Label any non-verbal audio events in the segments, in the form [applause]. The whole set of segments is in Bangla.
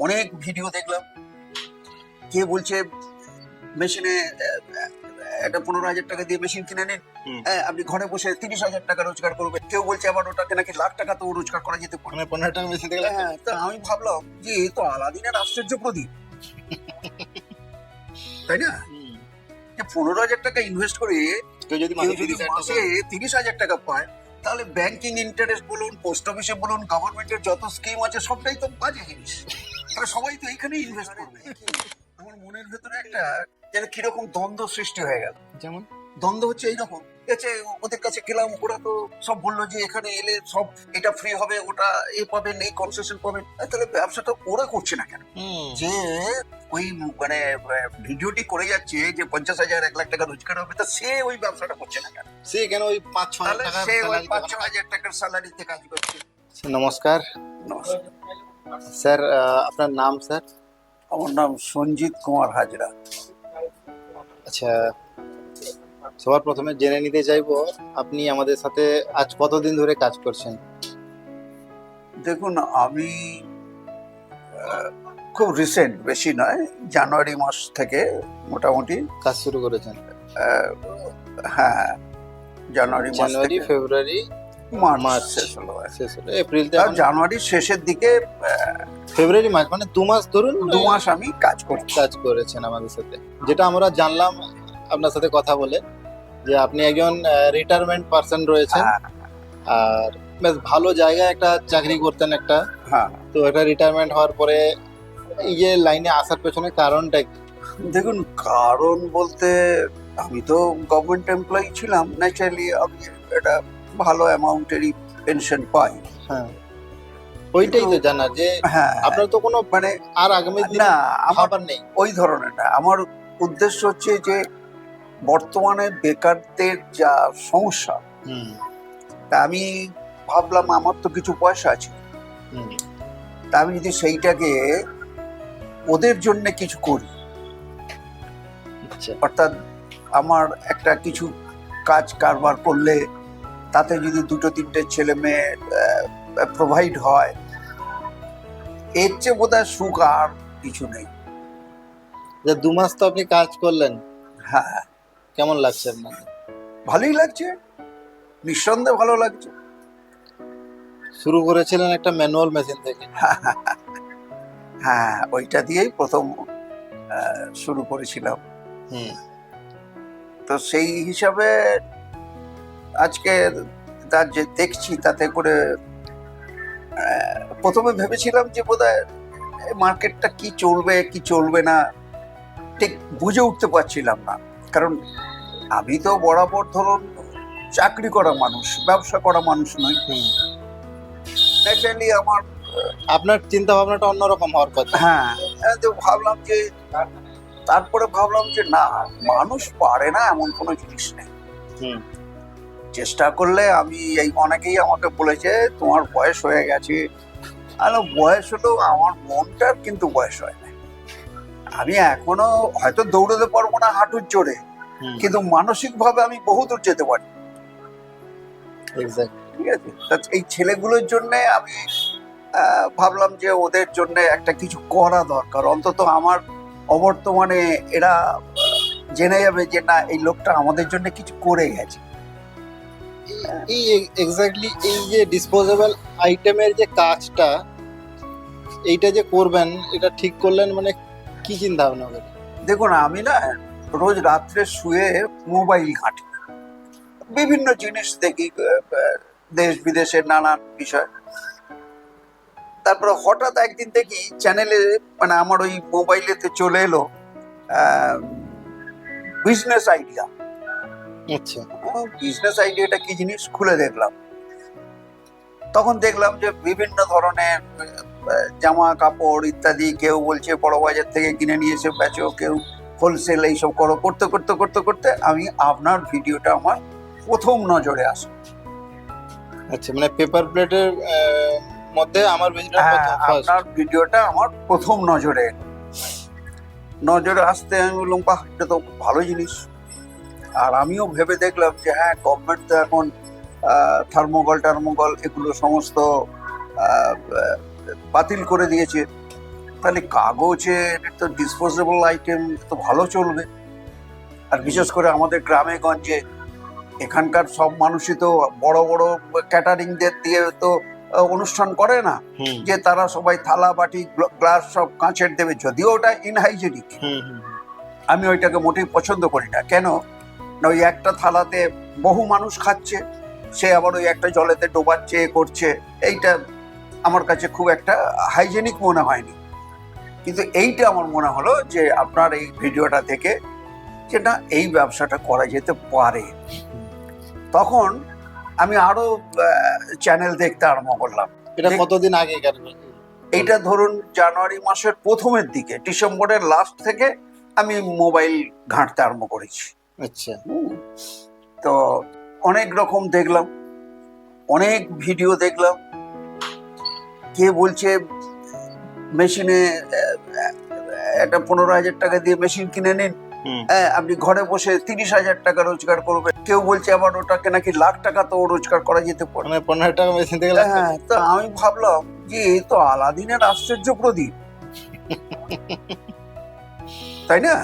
অনেক ভিডিও দেখলাম। কে বলছে মেশিনে একটা পনেরো হাজার টাকা দিয়ে মেশিন কিনে নিন। হ্যাঁ, আপনি ঘরে বসে তিরিশ হাজার টাকা রোজগার করবেন। কেউ বলছে আবার ওটাকে নাকি লাখ টাকা তো রোজগার করা যেতে পারে? পনেরো টাকা মেশিন দেখলে হ্যাঁ তা আমি ভাবলাম যে এ তো আলাদিনের আশ্চর্য প্রদীপ। [laughs] তাই না? যে পনেরো হাজার টাকা ইনভেস্ট করে কেউ যদি মাসে তিরিশ হাজার টাকা পায়। তাহলে ব্যাংকিং ইন্টারেস্ট বলুন পোস্ট অফিসে বলুন গভর্নমেন্টের যত স্কিম আছে সবটাই তো বাজে জিনিস। তাহলে সবাই তো এইখানে ইনভেস্ট করবে। আমার মনের ভেতরে একটা যেন কীরকম দ্বন্দ্ব সৃষ্টি হয়ে গেল। যেমন? দ্বন্দ্ব হচ্ছে এইরকম। আছে ওদের কাছে গেলাম ওরা তো সব বলল যে এখানে এলে সব এটা ফ্রি হবে ওটা এ পাবেন এই কনসেশন পাবেন। তাহলে ব্যবসাটা ওরা করছে না কেন? যে ওই মানে ভিডিওটি করে যাচ্ছে যে পঞ্চাশ হাজার এক লাখ টাকা রোজগার হবে তা সে ওই ব্যবসাটা করছে না কেন? সে কেন ওই পাঁচ ছ হাজার টাকা সে ওই পাঁচ ছ হাজার টাকার স্যালারিতে কাজ করছে। নমস্কার। নমস্কার। স্যার আপনার নাম স্যার? আমার নাম সঞ্জিত কুমার হাজরা। আচ্ছা সবার প্রথমে জেনে নিতে চাইব আপনি আমাদের সাথে আজ কতদিন ধরে কাজ করছেন? দেখুন আমি খুব রিসেন্ট বেশি নয় জানুয়ারি মাস থেকে মোটামুটি। কাজ শুরু করেছেন। আহ, হ্যাঁ জানুয়ারি মাস জানুয়ারি ফেব্রুয়ারি মার্চ। মার্চ। শেষ হলো শেষ হলো। এপ্রিলতে আর জানুয়ারির শেষের দিকে ফেব্রুয়ারি মাস মানে দু মাস ধরুন দু মাস আমি কাজ করছি। কাজ করেছেন আমাদের সাথে। যেটা আমরা জানলাম আপনার সাথে কথা বলে যে আপনি একজন রিটায়ারমেন্ট পার্সন রয়েছেন। হ্যাঁ, আর বেশ ভালো জায়গায় একটা চাকরি করতেন একটা। হ্যাঁ। তো একটা রিটায়ারমেন্ট হওয়ার পরে এই যে লাইনে আসার পেছনে কারণটা কি? দেখুন কারণ বলতে আমি তো গভর্নমেন্ট এমপ্লয়ি ছিলাম। ন্যাচারালি আমি একটা ভালো অ্যামাউন্টেরই পেনশন পাই হ্যাঁ। ওইটাই তো জানা যে হ্যাঁ। আপনার তো কোনো মানে আর আগামী দিনে না আমার নেই। ওই ধরনের না আমার উদ্দেশ্য হচ্ছে যে বর্তমানে বেকারদের যা সমস্যা তা আমি ভাবলাম আমার তো কিছু পয়সা আছে। তা আমি যদি সেইটাকে ওদের জন্য কিছু করি। আচ্ছা। অর্থাৎ আমার একটা কিছু কাজ কারবার করলে তাতে যদি দুটো তিনটে ছেলে মেয়ে প্রোভাইড হয় এর চেয়ে বোধ হয় সুখ আর কিছু নেই। যে দু মাস তো আপনি কাজ করলেন। হ্যাঁ। কেমন লাগছে আপনার? ভালোই লাগছে। নিঃসন্দেহে ভালো লাগছে। শুরু করেছিলেন একটা ম্যানুয়াল মেশিন থেকে। [laughs] হ্যাঁ ওইটা দিয়েই প্রথম শুরু করেছিলাম। হুম। তো সেই হিসাবে আজকে তার যে দেখছি তাতে করে প্রথমে ভেবেছিলাম যে বোধহয় মার্কেটটা কি চলবে কি চলবে না ঠিক বুঝে উঠতে পারছিলাম না। কারণ আমি তো বরাবর ধরুন চাকরি করা মানুষ ব্যবসা করা মানুষ নয় ন্যাচারালি আমার আপনার চিন্তা ভাবনাটা অন্যরকম হওয়ার কথা। হ্যাঁ তো ভাবলাম যে তারপরে ভাবলাম যে না মানুষ পারে না এমন কোনো জিনিস নেই। হুম। চেষ্টা করলে আমি এই অনেকেই আমাকে বলেছে তোমার বয়স হয়ে গেছে। আর বয়স হলেও আমার মনটার কিন্তু বয়স হয় না। আমি এখনও হয়তো দৌড়াতে পারব না হাঁটুর জোরে কিন্তু মানসিক ভাবে আমি বহু দূর যেতে পারি। ঠিক আছে? এই ছেলেগুলোর জন্য আমি ভাবলাম যে ওদের জন্য একটা কিছু করা দরকার। অন্তত আমার অবর্তমানে এরা জেনে যাবে যে না এই লোকটা আমাদের জন্য কিছু করে গেছে। এই এক্স্যাক্টলি এই যে ডিসপোজেবল আইটেমের যে কাজটা, এইটা যে করবেন, এটা ঠিক করলেন মানে কি চিন্তা ভাবনা করে? দেখুন, আমি না রোজ রাত্রে শুয়ে মোবাইল ঘাঁটি। বিভিন্ন জিনিস দেখি দেশ বিদেশের নানান বিষয়। তারপরে হঠাৎ একদিন দেখি চ্যানেলে মানে আমার ওই মোবাইলেতে চলে এলো বিজনেস আইডিয়া আচ্ছা বিজনেস আইডিয়াটা কি জিনিস খুলে দেখলাম। তখন দেখলাম যে বিভিন্ন ধরনের জামা কাপড় ইত্যাদি কেউ বলছে বড় বাজার থেকে কিনে নিয়ে এসে বেচো কেউ হোলসেল এইসব করো। করতে করতে করতে করতে আমি আপনার ভিডিওটা আমার প্রথম নজরে আসে আচ্ছা মানে পেপার প্লেটের মধ্যে আমার হ্যাঁ আপনার ভিডিওটা আমার প্রথম নজরে নজরে আসতে আমি বললাম বাহ এটা তো ভালো জিনিস। আর আমিও ভেবে দেখলাম যে হ্যাঁ গভর্নমেন্ট তো এখন থার্মোকল টার্মোকল এগুলো সমস্ত বাতিল করে দিয়েছে। তাহলে কাগজের তো ডিসপোজেবল আইটেম তো ভালো চলবে। আর বিশেষ করে আমাদের গ্রামে গঞ্জে এখানকার সব মানুষই তো বড় বড় ক্যাটারিংদের দিয়ে তো অনুষ্ঠান করে না। যে তারা সবাই থালা বাটি গ্লাস সব কাঁচের দেবে যদিও ওটা ইনহাইজেনিক আমি ওইটাকে মোটেই পছন্দ করি না। কেন? না ওই একটা থালাতে বহু মানুষ খাচ্ছে সে আবার ওই একটা জলেতে ডোবাচ্ছে এ করছে। এইটা আমার কাছে খুব একটা হাইজেনিক মনে হয়নি। কিন্তু এইটা আমার মনে হলো যে আপনার এই ভিডিওটা থেকে যে না এই ব্যবসাটা করা যেতে পারে। তখন আমি আরও চ্যানেল দেখতে আরম্ভ করলাম। এটা কতদিন আগে এইটা ধরুন জানুয়ারি মাসের প্রথমের দিকে ডিসেম্বরের লাস্ট থেকে আমি মোবাইল ঘাঁটতে আরম্ভ করেছি। আচ্ছা। তো অনেক রকম দেখলাম অনেক ভিডিও দেখলাম। কে বলছে মেশিনে একটা পনেরো হাজার টাকা দিয়ে মেশিন কিনে নিন। হ্যাঁ আপনি ঘরে বসে তিরিশ হাজার টাকা রোজগার করবেন। কেউ বলছে আবার ওটাকে নাকি লাখ টাকা তো রোজগার করা যেতে পারে। পনেরো টাকা মেশিন থেকে হ্যাঁ তো আমি ভাবলাম যে এই তো আলাদিনের আশ্চর্য প্রদীপ। [laughs] তাই না।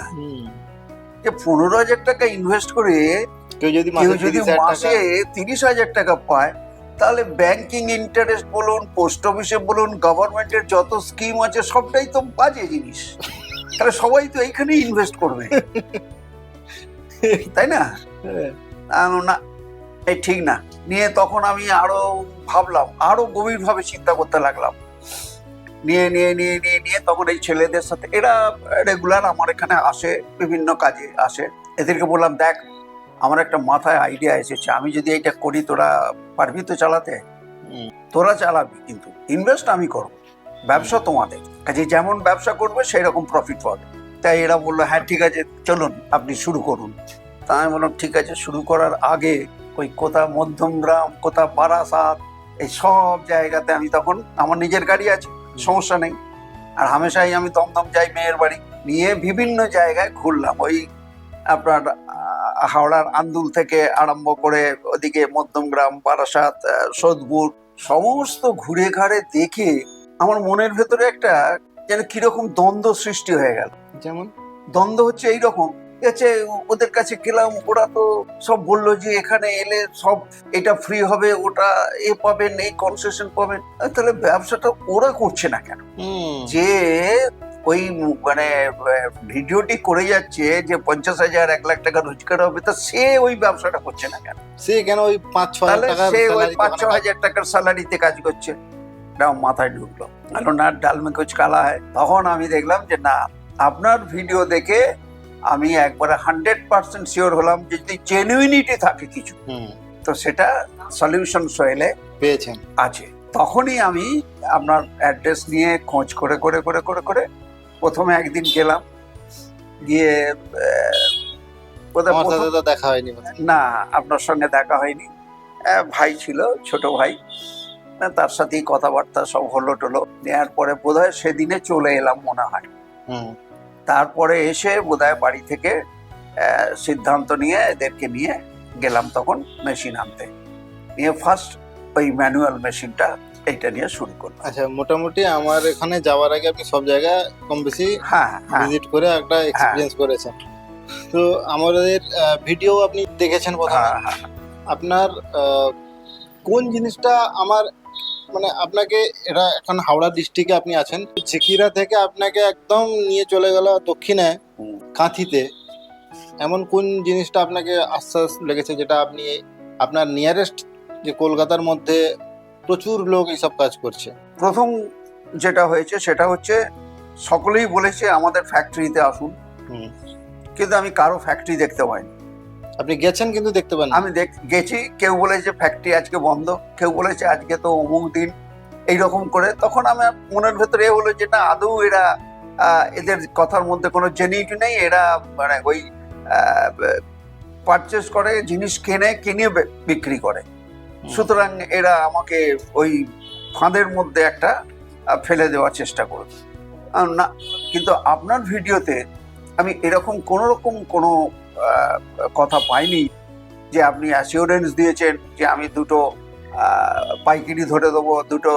যে পনেরো হাজার টাকা ইনভেস্ট করে কেউ যদি কেউ মাসে যদি তিরিশ হাজার মাসে টাকা তিরিশ হাজার টাকা পায় তাহলে ব্যাংকিং ইন্টারেস্ট বলুন পোস্ট অফিসে বলুন গভর্নমেন্টের যত স্কিম আছে সবটাই তো বাজে জিনিস। তাহলে সবাই তো এইখানে ইনভেস্ট করবে। [laughs] তাই না? হ্যাঁ। না এই ঠিক না। নিয়ে তখন আমি আরও ভাবলাম আরও গভীরভাবে চিন্তা করতে লাগলাম। নিয়ে নিয়ে নিয়ে নিয়ে নিয়ে তখন এই ছেলেদের সাথে এরা রেগুলার আমার এখানে আসে বিভিন্ন কাজে আসে। এদেরকে বললাম দেখ আমার একটা মাথায় আইডিয়া এসেছে আমি যদি এটা করি তোরা পারবি তো চালাতে? তোরা চালাবি কিন্তু ইনভেস্ট আমি করব ব্যবসা তোমাদের। কাজে যেমন ব্যবসা করবে সেই রকম প্রফিট পাবে। তাই এরা বলল হ্যাঁ ঠিক আছে চলুন আপনি শুরু করুন। তা আমি বললাম ঠিক আছে শুরু করার আগে ওই কোথা মধ্যমগ্রাম কোথা বারাসাত এই সব জায়গাতে আমি তখন আমার নিজের গাড়ি আছে সমস্যা নেই। আর হামেশাই আমি দমদম যাই মেয়ের বাড়ি নিয়ে বিভিন্ন জায়গায় ঘুরলাম। ওই আপনার হাওড়ার আন্দুল থেকে আরম্ভ করে ওদিকে মধ্যমগ্রাম বারাসাত সোদপুর সমস্ত ঘুরে ঘাড়ে দেখে আমার মনের ভেতরে একটা যেন কীরকম দ্বন্দ্ব সৃষ্টি হয়ে গেল। যেমন? দ্বন্দ্ব হচ্ছে এইরকম হচ্ছে ওদের কাছে গেলাম ওরা তো সব বলল যে এখানে এলে সব এটা ফ্রি হবে ওটা এ পাবেন এই কনসেশন পাবেন। তাহলে ব্যবসাটা ওরা করছে না কেন? যে ওই মানে ভিডিওটি করে যাচ্ছে যে পঞ্চাশ হাজার এক লাখ টাকা রোজগার হবে তা সে ওই ব্যবসাটা করছে না কেন? সে কেন ওই পাঁচ ছ হাজার সে ওই পাঁচ ছ হাজার টাকার স্যালারিতে কাজ করছে। আমার মাথায় ঢুকলো। আলো না ডাল মে কুচ কালা হয় তখন আমি দেখলাম যে না আপনার ভিডিও দেখে আমি একবারে হান্ড্রেড পার্সেন্ট শিওর হলাম যে যদি জেনুইনিটি থাকে কিছু তো সেটা সলিউশন সোয়েলে পেয়েছেন। আছে। তখনই আমি আপনার অ্যাড্রেস নিয়ে খোঁজ করে করে করে করে করে প্রথমে একদিন গেলাম গিয়ে দেখা হয়নি না আপনার সঙ্গে দেখা হয়নি। ভাই ছিল ছোট ভাই। তার সাথেই কথাবার্তা সব হলো টলো নেওয়ার পরে বোধহয় সেদিনে চলে এলাম মনে হয়। হুম। তারপরে এসে বোধহয় বাড়ি থেকে সিদ্ধান্ত নিয়ে এদেরকে নিয়ে গেলাম তখন মেশিন আনতে। নিয়ে ফার্স্ট ওই ম্যানুয়াল মেশিনটা এইটা নিয়ে শুরু করলাম। আচ্ছা মোটামুটি আমার এখানে যাওয়ার আগে আপনি সব জায়গায় কম বেশি হ্যাঁ হ্যাঁ। ভিজিট করে একটা এক্সপিরিয়েন্স করেছেন। তো আমাদের ভিডিও আপনি দেখেছেন হ্যাঁ, হ্যাঁ। আপনার কোন জিনিসটা আমার মানে আপনাকে এটা এখন হাওড়া ডিস্ট্রিক্টে আপনি আছেন। ঝিকিরা থেকে আপনাকে একদম নিয়ে চলে গেল দক্ষিণে কাঁথিতে। এমন কোন জিনিসটা আপনাকে আশ্বাস লেগেছে যেটা আপনি আপনার নিয়ারেস্ট যে কলকাতার মধ্যে প্রচুর লোক এইসব কাজ করছে? প্রথম যেটা হয়েছে সেটা হচ্ছে সকলেই বলেছে আমাদের ফ্যাক্টরিতে আসুন। কিন্তু আমি কারও ফ্যাক্টরি দেখতে পাইনি। আপনি গেছেন কিন্তু দেখতে পান আমি দেখ গেছি কেউ বলেছে ফ্যাক্টরি আজকে বন্ধ কেউ বলেছে আজকে তো অমুক দিন এইরকম করে। তখন আমার মনের ভেতরে এ হলো যে না আদৌ এরা এদের কথার মধ্যে কোনো জেনিটি নেই। এরা মানে ওই পারচেস করে জিনিস কেনে কিনে বিক্রি করে। সুতরাং এরা আমাকে ওই ফাঁদের মধ্যে একটা ফেলে দেওয়ার চেষ্টা করবে। না কিন্তু আপনার ভিডিওতে আমি এরকম কোনো রকম কোনো কথা পাইনি যে আপনি অ্যাসিওরেন্স দিয়েছেন যে আমি দুটো পাইকারি ধরে দেবো দুটো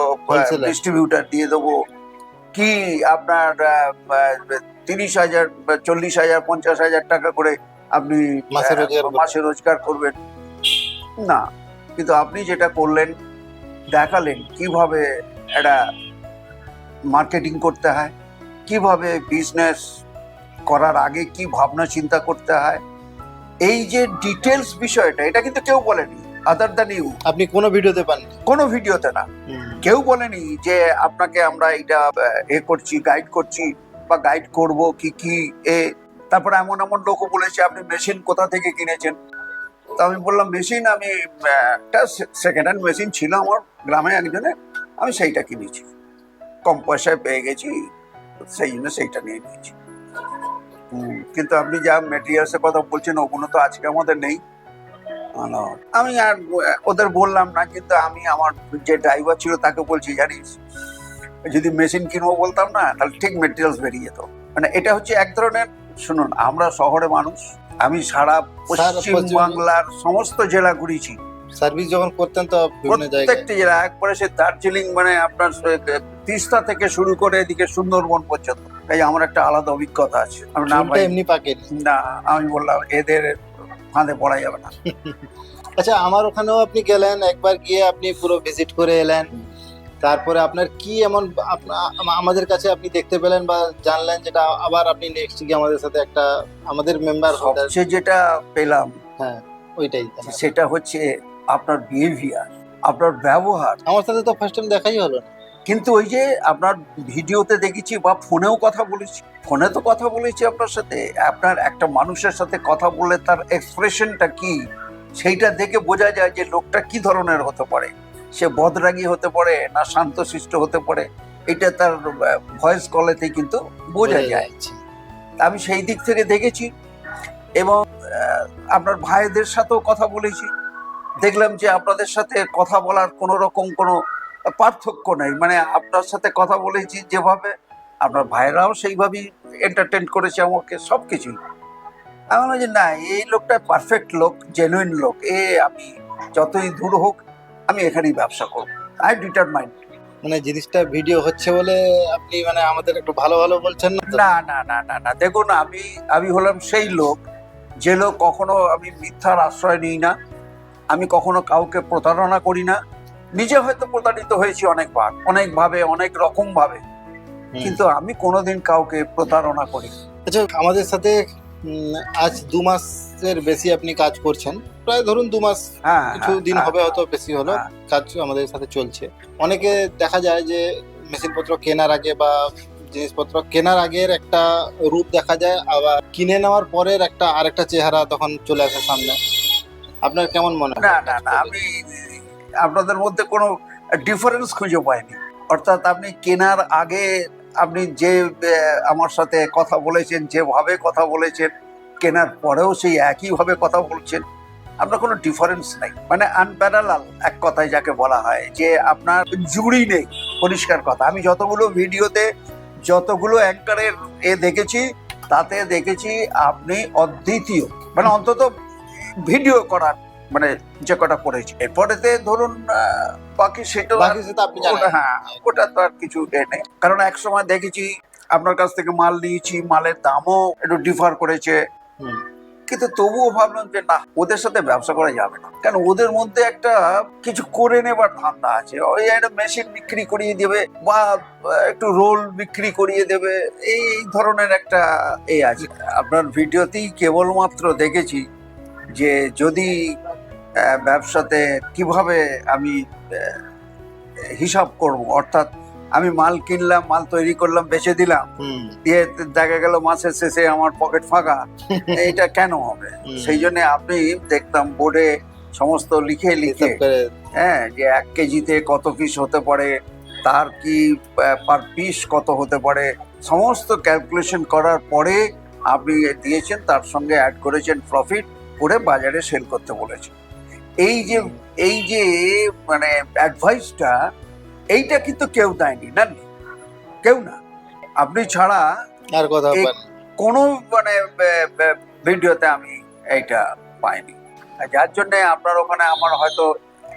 ডিস্ট্রিবিউটার দিয়ে দেবো। কি আপনার তিরিশ হাজার চল্লিশ হাজার পঞ্চাশ হাজার টাকা করে আপনি মাসে রোজগার করবেন। মাসে রোজগার করবেন? না। কিন্তু আপনি যেটা করলেন দেখালেন কীভাবে একটা মার্কেটিং করতে হয় কীভাবে বিজনেস করার আগে কি ভাবনা চিন্তা করতে হয়? এই যে ডিটেলস বিষয়টা এটা কিন্তু কেউ বলেনি আদার দ্যান ইউ আপনি কোনো ভিডিওতে পান কোনো ভিডিওতে না। কেউ বলেনি যে আপনাকে আমরা এটা এ করছি গাইড করছি বা গাইড করব কি কি এ। তারপরে এমন এমন লোকও বলেছে আপনি মেশিন কোথা থেকে কিনেছেন? তো আমি বললাম মেশিন আমি একটা সেকেন্ড হ্যান্ড মেশিন ছিল আমার গ্রামে একজনের আমি সেইটা কিনেছি। কম পয়সায় পেয়ে গেছি সেই জন্য সেইটা নিয়ে নিয়েছি। কিন্তু আপনি যা মেটেরিয়ালসের কথা বলছেন ওগুলো তো আজকে আমাদের নেই। আমি আর ওদের বললাম না কিন্তু আমি আমার যে ড্রাইভার ছিল তাকে বলছি জানিস? যদি মেশিন কিনবো বলতাম না তাহলে ঠিক মেটেরিয়ালস বেরিয়ে যেত। মানে এটা হচ্ছে এক ধরনের শুনুন আমরা শহরে মানুষ আমি সারা পশ্চিম বাংলার সমস্ত জেলা ঘুরেছি। সার্ভিস যখন করতেন তো প্রত্যেকটি জেলা একবারে সে দার্জিলিং মানে আপনার তিস্তা থেকে শুরু করে এদিকে সুন্দরবন পর্যন্ত। তাই আমার একটা আলাদা অভিজ্ঞতা আছে। আমি এমনি পাকেন না আমি বললাম এদের ফাঁদে পড়া যাবে না। [laughs] আচ্ছা আমার ওখানেও আপনি গেলেন একবার গিয়ে আপনি পুরো ভিজিট করে এলেন। তারপরে আপনার কি এমন আমাদের কাছে আপনি দেখতে পেলেন বা জানলেন যেটা আবার আপনি নেক্সট গিয়ে আমাদের সাথে একটা আমাদের মেম্বার সবচেয়ে যেটা পেলাম হ্যাঁ ওইটাই। সেটা হচ্ছে আপনার বিহেভিয়ার আপনার ব্যবহার। আমার সাথে তো ফার্স্ট টাইম দেখাই হলো না। কিন্তু ওই যে আপনার ভিডিওতে দেখেছি বা ফোনেও কথা বলেছি। ফোনে তো কথা বলেছি আপনার সাথে। আপনার একটা মানুষের সাথে কথা বলে তার এক্সপ্রেশনটা কি সেইটা দেখে বোঝা যায় যে লোকটা কি ধরনের হতে পারে। সে বদরাগী হতে পারে না শান্তশিষ্ট হতে পারে। এটা তার ভয়েস কলেতেই কিন্তু বোঝা যায়। আমি সেই দিক থেকে দেখেছি এবং আপনার ভাইদের সাথেও কথা বলেছি। দেখলাম যে আপনাদের সাথে কথা বলার কোনো রকম কোনো পার্থক্য নেই। মানে আপনার সাথে কথা বলেছি যেভাবে আপনার ভাইরাও সেইভাবেই এন্টারটেন করেছে আমাকে সব কিছুই আমি বললাম যে না এই লোকটা পারফেক্ট লোক জেনুইন লোক। এ আমি যতই দূর হোক আমি এখানেই ব্যবসা করব। আই ডিটারমাইন্ড মানে জিনিসটা ভিডিও হচ্ছে বলে আপনি মানে আমাদের একটু ভালো ভালো বলছেন না না না না না না। দেখুন আমি আমি হলাম সেই লোক যে লোক কখনো আমি মিথ্যার আশ্রয় নিই না। আমি কখনো কাউকে প্রতারণা করি না। নিজে হয়তো প্রতারিত হয়েছি অনেকবার অনেকভাবে অনেক রকম ভাবে কিন্তু আমি কোনোদিন কাউকে প্রতারণা করি আচ্ছা আমাদের সাথে আজ দু মাসের বেশি আপনি কাজ করছেন। প্রায় ধরুন দু মাস হ্যাঁ কিছু হ্যাঁ, দিন হ্যাঁ, হবে হয়তো বেশি হলো। কাজ আমাদের সাথে চলছে। অনেকে দেখা যায় যে মেশিনপত্র কেনার আগে বা জিনিসপত্র কেনার আগের একটা রূপ দেখা যায় আবার কিনে নেওয়ার পরের একটা আরেকটা চেহারা তখন চলে আসে সামনে। আপনার কেমন মনে হয়? না না আমি আপনাদের মধ্যে কোনো ডিফারেন্স খুঁজে পাইনি। অর্থাৎ আপনি কেনার আগে আপনি যে আমার সাথে কথা বলেছেন, যেভাবে কথা বলেছেন, কেনার পরেও সেই একইভাবে কথা বলছেন, আপনার কোনো ডিফারেন্স নেই। মানে আনপ্যারালাল এক কথায় যাকে বলা হয়, যে আপনার জুড়ি নেই, পরিষ্কার কথা। আমি যতগুলো ভিডিওতে, যতগুলো অ্যাঙ্কারের এ দেখেছি, তাতে দেখেছি আপনি অদ্বিতীয়। মানে অন্তত ভিডিও করার মানে যে কটা পড়েছে। এরপরেতে ধরুন বাকি সেটা বাকি সেটা আপনি জানেন। হ্যাঁ ওটা তো আর কিছু নেই। কারণ এক সময় দেখেছি আপনার কাছ থেকে মাল নিয়েছি মালের দামও একটু ডিফার করেছে। কিন্তু তবুও ভাবলাম যে না ওদের সাথে ব্যবসা করা যাবে না। কারণ ওদের মধ্যে একটা কিছু করে নেবার ধান্দা আছে। ওই একটা মেশিন বিক্রি করিয়ে দেবে বা একটু রোল বিক্রি করিয়ে দেবে। এই ধরনের একটা এ আছে। আপনার ভিডিওতেই কেবলমাত্র দেখেছি যে যদি ব্যবসাতে কীভাবে আমি হিসাব করব? অর্থাৎ আমি মাল কিনলাম মাল তৈরি করলাম বেচে দিলাম দিয়ে দেখা গেল মাসের শেষে আমার পকেট ফাঁকা। [laughs] এটা কেন হবে? সেই জন্য আপনি দেখতাম বোর্ডে সমস্ত লিখে লিখে হ্যাঁ যে এক কেজিতে কত পিস হতে পারে তার কি পার পিস কত হতে পারে সমস্ত ক্যালকুলেশন করার পরে আপনি দিয়েছেন তার সঙ্গে অ্যাড করেছেন প্রফিট করে বাজারে সেল করতে বলেছেন। এই যে এই যে মানে অ্যাডভাইসটা এইটা কিন্তু কেউ দেয়নি না কেউ না। আপনি ছাড়া আর কথা কোনো মানে ভিডিওতে আমি এইটা পাইনি। যার জন্য আপনার ওখানে আমার হয়তো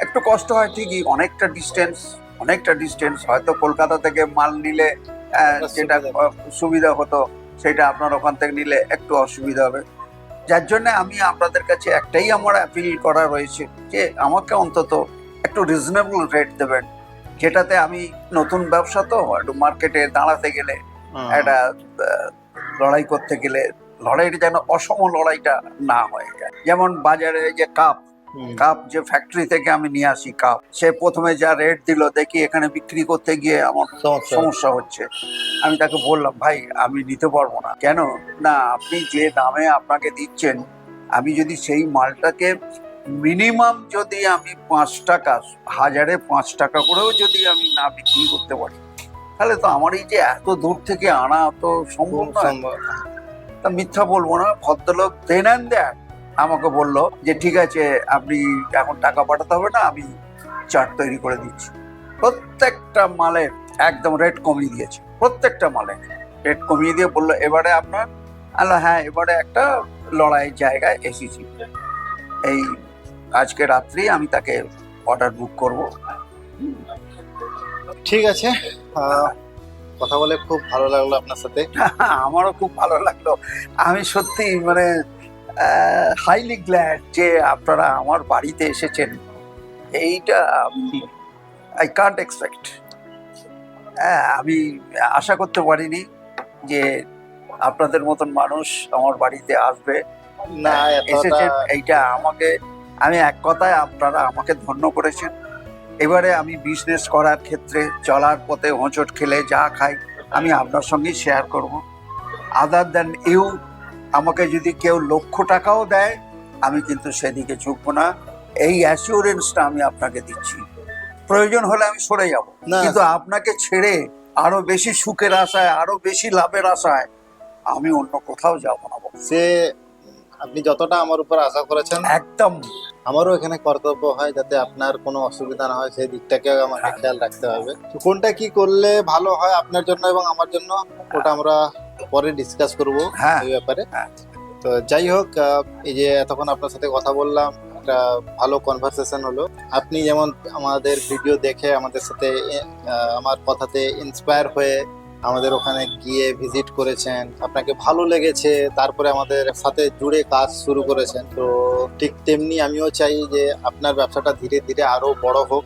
একটু কষ্ট হয় ঠিকই অনেকটা ডিস্টেন্স অনেকটা ডিস্টেন্স হয়তো কলকাতা থেকে মাল নিলে যেটা সুবিধা হতো সেটা আপনার ওখান থেকে নিলে একটু অসুবিধা হবে। যার জন্য আমি আপনাদের কাছে একটাই আমার অ্যাপিল করা রয়েছে যে আমাকে অন্তত একটু রিজনেবল রেট দেবেন যেটাতে আমি নতুন ব্যবসা তো একটু মার্কেটে দাঁড়াতে গেলে একটা লড়াই করতে গেলে লড়াইটা যেন অসম লড়াইটা না হয়ে যায় যেমন বাজারে যে কাপ। কাপ যে ফ্যাক্টরি থেকে আমি নিয়ে আসি কাপ সে প্রথমে যা রেট দিল দেখি এখানে বিক্রি করতে গিয়ে আমার সমস্যা হচ্ছে। আমি তাকে বললাম ভাই আমি নিতে পারব না। কেন? না আপনি যে দামে আপনাকে দিচ্ছেন আমি যদি সেই মালটাকে মিনিমাম যদি আমি পাঁচ টাকা হাজারে পাঁচ টাকা করেও যদি আমি না বিক্রি করতে পারি তাহলে তো আমার এই যে এত দূর থেকে আনা তো সম্ভব নয়। তা মিথ্যা বলব না ভদ্রলোক দেন অ্যান্ড দেন। আমাকে বলল যে ঠিক আছে আপনি এখন টাকা পাঠাতে হবে না আমি চার্ট তৈরি করে দিচ্ছি। প্রত্যেকটা মালের একদম রেট কমিয়ে দিয়েছে প্রত্যেকটা মালে। রেট কমিয়ে দিয়ে বলল এবারে আপনার আলো হ্যাঁ এবারে একটা লড়াইয়ের জায়গায় এসেছি। এই আজকে রাত্রি আমি তাকে অর্ডার বুক করব। ঠিক আছে। কথা বলে খুব ভালো লাগল আপনার সাথে। [laughs] আমারও খুব ভালো লাগল। আমি সত্যি মানে হাইলি গ্ল্যাড যে আপনারা আমার বাড়িতে এসেছেন। এইটা আই কান্ট এক্সপেক্ট হ্যাঁ আমি আশা করতে পারিনি যে আপনাদের মতন মানুষ আমার বাড়িতে আসবে। না এসেছেন এইটা আমাকে আমি এক কথায় আপনারা আমাকে ধন্য করেছেন। এবারে আমি বিজনেস করার ক্ষেত্রে চলার পথে হোঁচট খেলে যা খাই আমি আপনার সঙ্গেই শেয়ার করব। আদার দ্যান ইউ আমাকে যদি কেউ লক্ষ টাকাও দেয় আমি কিন্তু সেদিকে ঝুঁকবো না। এই অ্যাসিওরেন্সটা আমি আপনাকে দিচ্ছি। প্রয়োজন হলে আমি সরে যাব। কিন্তু আপনাকে ছেড়ে আরও বেশি সুখের আশায় আরও বেশি লাভের আশায় আমি অন্য কোথাও যাব না। সে আপনি যতটা আমার উপর আশা করেছেন একদম। আমারও এখানে কর্তব্য হয় যাতে আপনার কোনো অসুবিধা না হয় সেই দিকটাকেও আমাকে হ্যাঁ। খেয়াল রাখতে হবে। কোনটা কি করলে ভালো হয় আপনার জন্য এবং আমার জন্য ওটা আমরা পরে ডিসকাস করব হ্যাঁ। এই ব্যাপারে। হ্যাঁ। তো যাই হোক এই যে এতক্ষণ আপনার সাথে কথা বললাম একটা ভালো কনভারসেশন হলো। আপনি যেমন আমাদের ভিডিও দেখে আমাদের সাথে আমার কথাতে ইন্সপায়ার হয়ে আমাদের ওখানে গিয়ে ভিজিট করেছেন আপনাকে ভালো লেগেছে তারপরে আমাদের সাথে জুড়ে কাজ শুরু করেছেন তো ঠিক তেমনি আমিও চাই যে আপনার ব্যবসাটা ধীরে ধীরে আরও বড় হোক।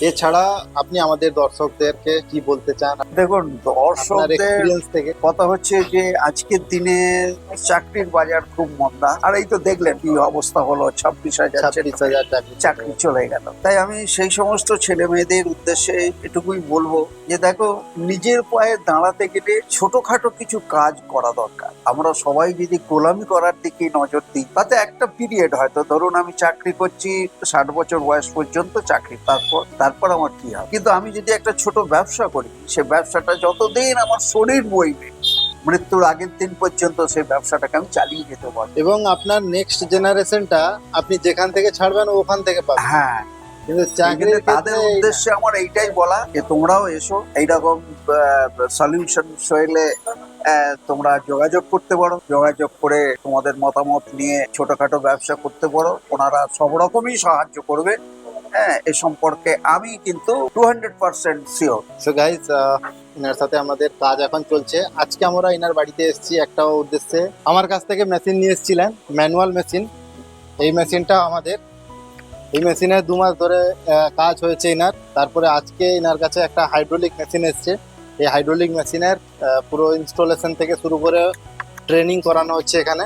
এছাড়া আপনি আমাদের দর্শকদেরকে কি বলতে চান? দেখুন দর্শকদের থেকে। কথা হচ্ছে যে আজকের দিনে চাকরির বাজার খুব মন্দা। আর এই তো দেখলেন কি অবস্থা হলো ছাব্বিশ হাজার ছাব্বিশ হাজার চাকরি। চলে গেল। তাই আমি সেই সমস্ত ছেলে মেয়েদের উদ্দেশ্যে এটুকুই বলব যে দেখো নিজের পায়ে দাঁড়াতে গেলে ছোটখাটো কিছু কাজ করা দরকার। আমরা সবাই যদি গোলামি করার দিকে নজর দিই তাতে একটা পিরিয়ড হয়তো। ধরুন আমি চাকরি করছি ষাট বছর বয়স পর্যন্ত চাকরি তারপর তারপর আমার কি হবে? কিন্তু আমি যদি একটা ছোট ব্যবসা করি সে ব্যবসাটা যতদিন আমার শরীর বইবে মৃত্যুর আগের দিন পর্যন্ত সেই ব্যবসাটাকে আমি চালিয়ে যেতে পারব। এবং আপনার নেক্সট জেনারেশনটা আপনি যেখান থেকে ছাড়বেন ওখান থেকে পাবেন। হ্যাঁ। কিন্তু চাকরির তাদের উদ্দেশ্যে আমার এইটাই বলা যে তোমরাও এসো এইরকম সলিউশন শৈলে তোমরা যোগাযোগ করতে পারো। যোগাযোগ করে তোমাদের মতামত নিয়ে ছোটখাটো ব্যবসা করতে পারো। ওনারা সব রকমই সাহায্য করবে। হ্যাঁ এ সম্পর্কে আমি কিন্তু two hundred percent sure so guys এনার সাথে আমাদের কাজ এখন চলছে। আজকে আমরা এনার বাড়িতে এসেছি একটা উদ্দেশ্যে। আমার কাছ থেকে মেশিন নিয়ে এসেছিলেন ম্যানুয়াল মেশিন এই মেশিনটা আমাদের। এই মেশিনের দু মাস ধরে কাজ হয়েছে এনার তারপরে আজকে এনার কাছে একটা হাইড্রোলিক মেশিন এসছে। এই হাইড্রোলিক মেশিনের পুরো ইনস্টলেশন থেকে শুরু করে ট্রেনিং করানো হচ্ছে এখানে।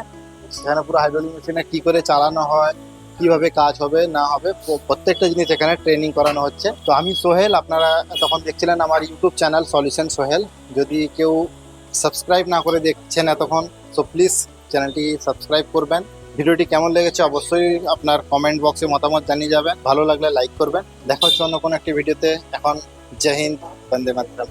সেখানে পুরো হাইড্রোলিক মেশিনে কি করে চালানো হয় কীভাবে কাজ হবে, না হবে প্রত্যেকটা জিনিস এখানে ট্রেনিং করানো হচ্ছে। তো আমি সোহেল, আপনারা তখন দেখছিলেন আমার ইউটিউব চ্যানেল সলিউশন সোহেল যদি কেউ সাবস্ক্রাইব না করে দেখছেন এতক্ষণ সো প্লিজ চ্যানেলটি সাবস্ক্রাইব করবেন। ভিডিওটি কেমন লেগেছে অবশ্যই আপনার কমেন্ট বক্সে মতামত জানিয়ে যাবেন। ভালো লাগলে লাইক করবেন। দেখা হচ্ছে অন্য কোনো একটি ভিডিওতে এখন জয় হিন্দ, বন্দে মাতরম।